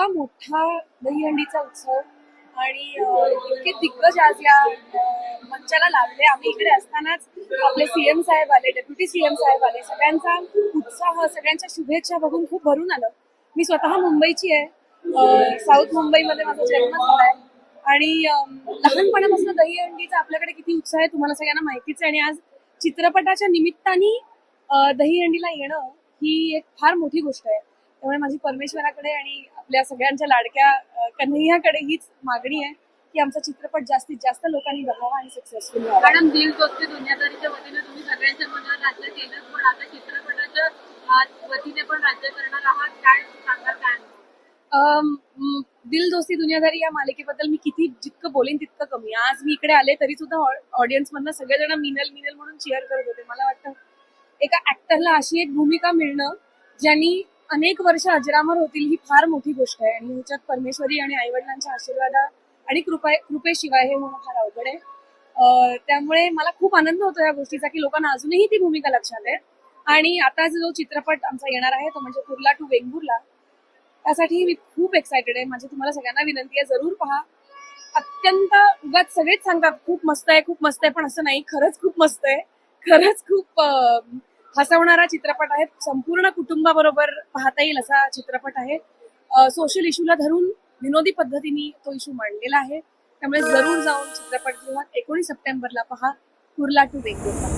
इतका मोठा दहीहंडीचा उत्सव आणि इतके दिग्गज आज या मंचाला लाभले आम्ही इकडे असतानाच आपले सीएम साहेब आले डेप्युटी सीएम साहेब आले. सगळ्यांचा उत्साह सगळ्यांच्या शुभेच्छा बघून खूप भरून आलं. मी स्वतः मुंबईची आहे. साऊथ मुंबईमध्ये माझा जन्म झालाय आणि लहानपणापासून दहीहंडीचा आपल्याकडे किती उत्साह आहे तुम्हाला सगळ्यांना माहितीच आहे. आणि आज चित्रपटाच्या निमित्ताने दहीहंडीला येणं ही एक फार मोठी गोष्ट आहे. त्यामुळे माझी परमेश्वराकडे आणि आपल्या सगळ्यांच्या लाडक्या कन्हैयाकडे हीच मागणी आहे की आमचा चित्रपट जास्तीत जास्त लोकांनी बघावा आणि सक्सेसफुल व्हावा. मॅडम दिल दोस्ती दुनियादारीच्या वतीने तुम्ही सगळ्यांच्या मनावर राज्य केलं पण आता चित्रपटाच्या वतीने पण राज्य करणार आहात. काय सांगाल काय दिल दोस्ती दुनियादारी या मालिकेबद्दल मी किती जितकं बोलेन तितकं कमी. आज मी इकडे आले तरी सुद्धा ऑडियन्स मधनं सगळेजण मिनल मिनल म्हणून चेअर करत होते. मला वाटतं एका ऍक्टरला अशी एक भूमिका मिळणं ज्यांनी अनेक वर्ष अजरामर होतील ही फार मोठी गोष्ट आहे. आणि ह्याच्यात परमेश्वरी आणि आईवडिलांच्या आशीर्वादा आणि कृपा कृपेशिवाय हे होणं फार अवघड आहे. त्यामुळे मला खूप आनंद होतो या गोष्टीचा की लोकांना अजूनही ती भूमिका लक्षात आहे. आणि आता जो चित्रपट आमचा येणार आहे तो म्हणजे कुर्ला टू वेंगुर्ला. त्यासाठी मी खूप एक्सायटेड आहे. माझी तुम्हाला सगळ्यांना विनंती आहे जरूर पहा. अत्यंत उगाच सगळेच सांगतात खूप मस्त आहे खूप मस्त आहे पण असं नाही. खरंच खूप मस्त आहे. खरंच खूप हसवणारा चित्रपट आहे. संपूर्ण कुटुंबाबरोबर पाहता येईल असा चित्रपट आहे. सोशल इश्यूला धरून विनोदी पद्धतीने तो इश्यू मांडलेला आहे. त्यामुळे जरूर जाऊन चित्रपटगृहात एकोणीस सप्टेंबरला पहा. कुर्ला टू वेगवेगळा